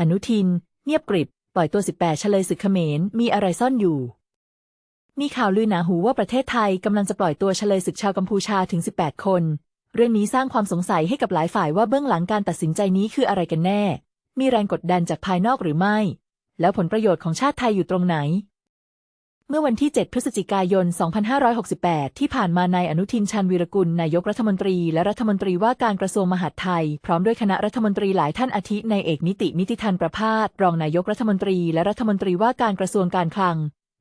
อนุทิน เงียบกริบ ปล่อยตัว 18 เฉลยศึกเขมร มีอะไรซ่อนอยู่ มีข่าวลือหนาหูว่าประเทศไทยกำลังจะปล่อยตัวเฉลยศึกชาวกัมพูชาถึง 18 คน เรื่องนี้สร้างความสงสัยให้กับหลายฝ่ายว่าเบื้องหลังการตัดสินใจนี้คืออะไรกันแน่ มีแรงกดดันจากภายนอกหรือไม่ แล้วผลประโยชน์ของชาติไทยอยู่ตรงไหน เมื่อวันที่ 7 พฤศจิกายน 2568 ที่ผ่านมานายอนุทินชาญวีรกุล นายกรัฐมนตรี และรัฐมนตรีว่าการกระทรวงมหาดไทย พร้อมด้วยคณะรัฐมนตรีหลายท่านอาทินายเอกนิตินิติทันประพาสรองนายกรัฐมนตรี และรัฐมนตรีว่าการกระทรวงการคลัง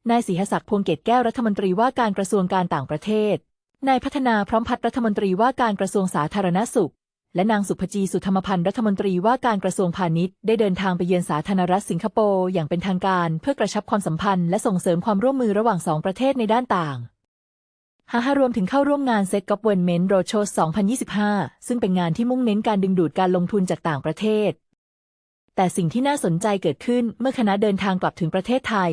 นายศรีหศักดิ์พวงเกตแก้วรัฐมนตรีว่าการกระทรวงการต่างประเทศ นายพัฒนาพร้อมพัฒน์รัฐมนตรีว่าการกระทรวงสาธารณสุข และนางสุภจีสุธรรมพันธ์รัฐมนตรีว่าการกระทรวงพาณิชย์ได้เดินทางไปเยือนสาธารณรัฐสิงคโปร์อย่างเป็นทางการเพื่อกระชับความสัมพันธ์และส่งเสริมความร่วมมือระหว่างสองประเทศในด้านต่างฮาฮารวมถึงเข้าร่วมงานเซ็ตกอปเวนเมนต์โรโชส2025 ซึ่งเป็นงานที่มุ่งเน้นการดึงดูดการลงทุนจากต่างประเทศ แต่สิ่งที่น่าสนใจเกิดขึ้นเมื่อคณะเดินทางกลับถึงประเทศไทย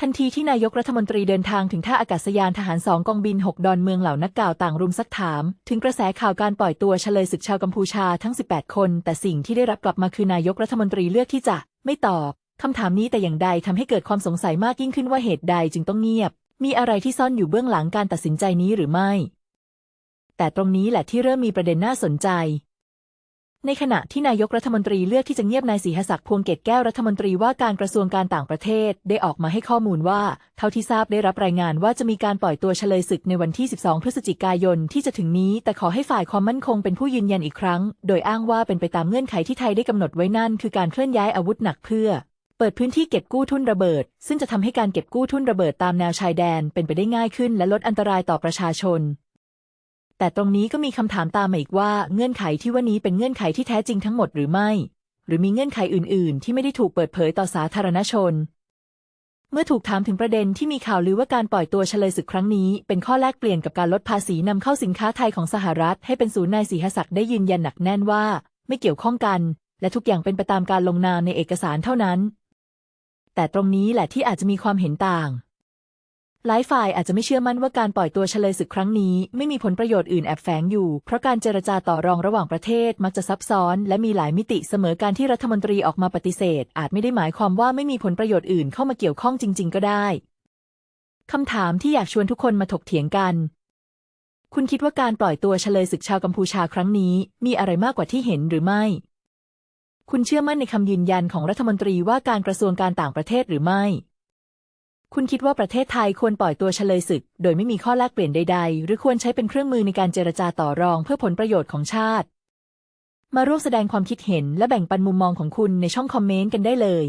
ทันทีที่นายกรัฐมนตรีเดินทางถึงท่าอากาศยานทหารสองกองบิน 6 ดอนเมืองเหล่านักกล่าวต่างรุมซักถาม ถึงกระแสข่าวการปล่อยตัวเฉลยศึกชาวกัมพูชาทั้ง 18 คน แต่สิ่งที่ได้รับกลับมาคือนายกรัฐมนตรีเลือกที่จะ ไม่ตอบคำถามนี้แต่อย่างใดทำให้เกิดความสงสัยมากยิ่งขึ้นว่าเหตุใดจึงต้องเงียบ มีอะไรที่ซ่อนอยู่เบื้องหลังการตัดสินใจนี้หรือไม่ แต่ตรงนี้แหละที่เริ่มมีประเด็นน่าสนใจ ในขณะที่นายกรัฐมนตรีเลือกที่จะเงียบนายศรีหศักดิ์พวงเกตแก้วรัฐมนตรีว่าการกระทรวงการต่างประเทศได้ออกมาให้ข้อมูลว่า เท่าที่ทราบได้รับรายงานว่าจะมีการปล่อยตัวเฉลยศึกในวันที่ 12 พฤศจิกายนที่จะถึงนี้ แต่ขอให้ฝ่ายความมั่นคงเป็นผู้ยืนยันอีกครั้ง โดยอ้างว่าเป็นไปตามเงื่อนไขที่ไทยได้กำหนดไว้นั่น คือการเคลื่อนย้ายอาวุธหนักเพื่อเปิดพื้นที่เก็บกู้ทุนระเบิด ซึ่งจะทำให้การเก็บกู้ทุนระเบิดตามแนวชายแดนเป็นไปได้ง่ายขึ้น และลดอันตรายต่อประชาชน แต่ตรงนี้ก็มีคำถามตามมาอีกว่าเงื่อนไขที่ว่านี้เป็นเงื่อนไขที่แท้จริงทั้งหมดหรือไม่ หรือมีเงื่อนไขอื่น ๆ ที่ไม่ได้ถูกเปิดเผยต่อสาธารณชน เมื่อถูกถามถึงประเด็นที่มีข่าวลือว่าการปล่อยตัวเฉลยศึกครั้งนี้ เป็นข้อแลกเปลี่ยนกับการลดภาษีนำเข้าสินค้าไทยของสหรัฐ ให้เป็นศูนย์นายศรีหศักดิ์ได้ยืนยันหนักแน่นว่า ไม่เกี่ยวข้องกัน และทุกอย่างเป็นไปตามการลงนามในเอกสารเท่านั้น แต่ตรงนี้แหละที่อาจจะมีความเห็นต่าง หลายฝ่ายอาจจะไม่เชื่อมั่นว่าการปล่อยตัวเฉลยศึกครั้งนี้ ไม่มีผลประโยชน์อื่นแอบแฝงอยู่ เพราะการเจรจาต่อรองระหว่างประเทศมักจะซับซ้อน และมีหลายมิติเสมอการที่รัฐมนตรีออกมาปฏิเสธ อาจไม่ได้หมายความว่าไม่มีผลประโยชน์อื่นเข้ามาเกี่ยวข้องจริง ๆ ก็ได้คำถามที่อยากชวนทุกคนมาถกเถียงกัน คุณคิดว่าการปล่อยตัวเฉลยศึกชาวกัมพูชาครั้งนี้ มีอะไรมากกว่าที่เห็นหรือไม่ คุณเชื่อมั่นในคำยืนยันของรัฐมนตรีว่าการกระทรวงการต่างประเทศหรือไม่ คุณคิดว่าประเทศไทยควรปล่อยตัวเฉลยศึก โดยไม่มีข้อแลกเปลี่ยนใด ๆ หรือควรใช้เป็นเครื่องมือในการเจรจาต่อรองเพื่อผลประโยชน์ของชาติ มาร่วมแสดงความคิดเห็นและแบ่งปันมุมมองของคุณในช่องคอมเมนต์กันได้เลย